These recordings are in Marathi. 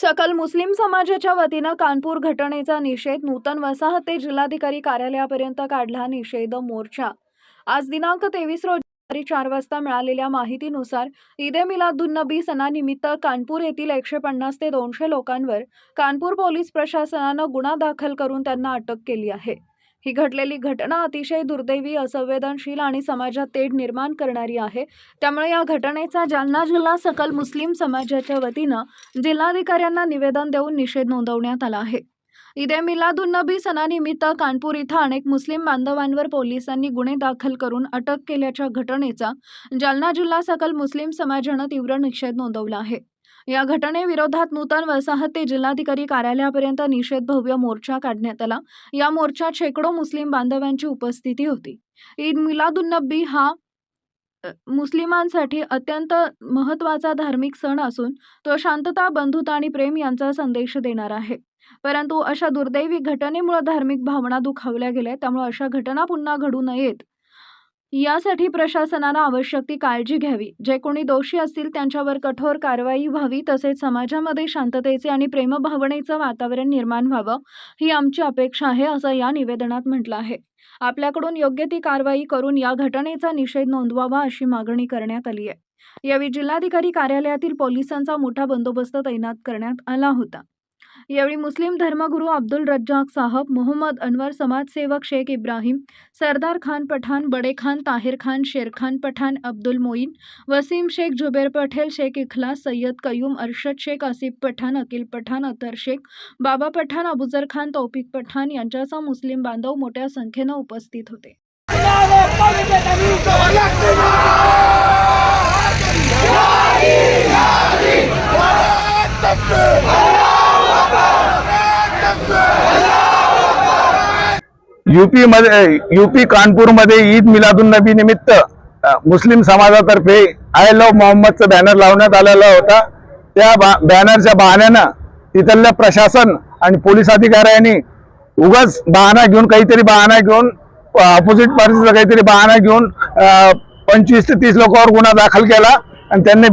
सकल मुस्लिम समाजाच्या वतीनं कानपूर घटनेचा निषेध नूतन वसाहत ते जिल्हाधिकारी कार्यालयापर्यंत काढला निषेध मोर्चा. आज दिनांक तेवीस रोजी चार वाजता मिळालेल्या माहितीनुसार ईद ए मिलादुन्नबी सणानिमित्त कानपूर येथील एकशे पन्नास ते दोनशे लोकांवर कानपूर पोलीस प्रशासनानं गुन्हा दाखल करून त्यांना अटक केली आहे. ही घडलेली घटना अतिशय दुर्दैवी असंवेदनशील आणि समाजात तेढ निर्माण करणारी आहे. त्यामुळे या घटनेचा जालना जिल्हा सकल मुस्लिम समाजाच्या वतीनं जिल्हाधिकाऱ्यांना निवेदन देऊन निषेध नोंदवण्यात आला आहे. ईद ए मिलादुन्नबी सणानिमित्त कानपूर इथं अनेक मुस्लिम बांधवांवर पोलिसांनी गुन्हे दाखल करून अटक केल्याच्या घटनेचा जालना जिल्हा सकल मुस्लिम समाजानं तीव्र निषेध नोंदवला आहे. या घटनेविरोधात नूतन वसाहत ते जिल्हाधिकारी कार्यालयापर्यंत निषेध भव्य मोर्चा काढण्यात आला. या मोर्चात शेकडो मुस्लिम बांधवांची उपस्थिती होती. ईद मिलादुन्नबी हा अ, मुस्लिमांसाठी अत्यंत महत्त्वाचा धार्मिक सण असून तो शांतता बंधुता आणि प्रेम यांचा संदेश देणार आहे. परंतु अशा दुर्दैवी घटनेमुळे धार्मिक भावना दुखावल्या गेल्या त्यामुळे अशा घटना पुन्हा घडू नयेत. यासाठी प्रशासनानं आवश्यक ती काळजी घ्यावी. जे कोणी दोषी असतील त्यांच्यावर कठोर कारवाई व्हावी तसेच समाजामध्ये शांततेचे आणि प्रेमभावनेचं वातावरण निर्माण व्हावं ही आमची अपेक्षा आहे असं या निवेदनात म्हटलं आहे. आपल्याकडून योग्य ती कारवाई करून या घटनेचा निषेध नोंदवावा अशी मागणी करण्यात आली आहे. यावेळी जिल्हाधिकारी कार्यालयातील पोलिसांचा मोठा बंदोबस्त तैनात करण्यात आला होता. यावेळी मुस्लिम धर्मगुरू अब्दुल रज्जाक साहब मोहम्मद अनवर समाजसेवक शेख इब्राहिम सरदार खान पठाण बडे खान ताहिर खान शेरखान पठाण अब्दुल मोईन वसीम शेख जुबेर पटेल शेख इखलास सय्यद कयूम अरशद शेख आसिफ पठाण अकिल पठाण अतर शेख बाबा पठाण अबुजर खान तौफिक पठाण यांच्यासह मुस्लिम बांधव मोठ्या संख्येनं उपस्थित होते. युपी मध्ये युपी कानपूरमध्ये ईद मिलादुन नबी निमित्त मुस्लिम समाजातर्फे आय लव्ह मोहम्मदचं बॅनर लावण्यात आलेला होता. त्या बा- बॅनरच्या बहाण्यानं तिथल्या प्रशासन आणि पोलीस अधिकाऱ्यांनी उगाच बहाणा घेऊन काहीतरी बहाणा घेऊन ऑपोजिट पार्टीचा काहीतरी बहाणा घेऊन पंचवीस ते तीस लोकांवर गुन्हा दाखल केला. आणि त्यांनी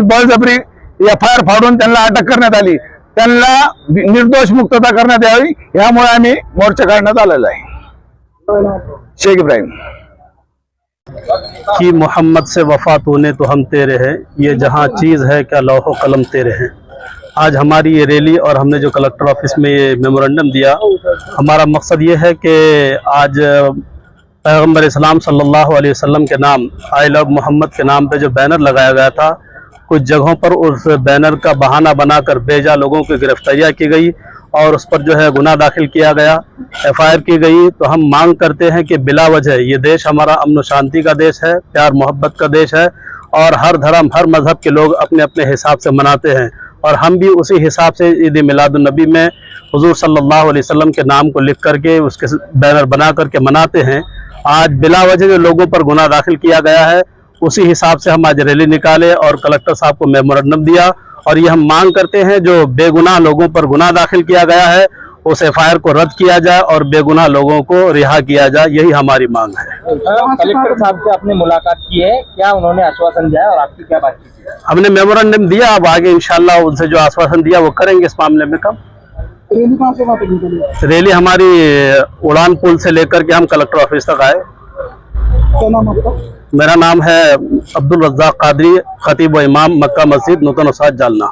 बळजबरी एफ आय आर फाडून त्यांना अटक करण्यात आली. त्यांना बि- निर्दोष मुक्तता करण्यात यावी यामुळे आम्ही मोर्चा काढण्यात आलेला आहे शेख इब्राहिम कि मोहम्मद से वफा तूने तो हम तेरे हैं ये जहाँ चीज़ है क्या लौहो कलम तेरे हैं आज हमारी ये रैली और हमने जो कलेक्टर ऑफिस में ये मेमोरेंडम दिया हमारा मकसद ये है कि आज पैगम्बर इस्लाम सल्लल्लाहु अलैहि वसल्लम के नाम आई کچھ جگہوں پر اس بینر کا بہانہ بنا کر بیجا لوگوں کی گرفتاریاں کی گئی اور اس پر جو ہے گناہ داخل کیا گیا، ایف آئی آر کی گئی۔ تو ہم مانگ کرتے ہیں کہ بلا وجہ یہ دیش ہمارا امن و شانتی کا دیش ہے، پیار محبت کا دیش ہے اور ہر دھرم، ہر مذہب کے لوگ اپنے اپنے حساب سے مناتے ہیں۔ اور ہم بھی اسی حساب سے عید میلاد النبی میں حضور صلی اللہ علیہ وسلم کے نام کو لکھ کر کے اس کے بینر بنا کر کے مناتے ہیں۔ آج بلا وجہ جو لوگوں پر گناہ داخل کیا گیا ہے اسی حساب سے ہم آج ریلی نکالے اور کلکٹر صاحب کو میمورنڈم دیا اور یہ ہم مانگ کرتے ہیں جو بے گناہ لوگوں پر گناہ داخل کیا گیا ہے اس ایف آئی آر کو رد کیا جائے اور بے گناہ لوگوں کو رہا کیا جائے یہی ہماری مانگ ہے۔ کلیکٹر صاحب سے آپ نے ملاقات کی ہے کیا انہوں نے آشواسن دیا اور آپ کی کیا بات ہم نے میمورنڈم دیا اب آگے انشاءاللہ ان سے جو آشواسن دیا وہ کریں گے اس معاملے میں کم۔ ریلی ہماری اڑان پل سے لے کر کے ہم کلکٹر آفس تک آئے۔ मेरा नाम है अब्दुल रज्जाक कादरी खतीब व इमाम मक्का मस्जिद नूतन उसाद जालना।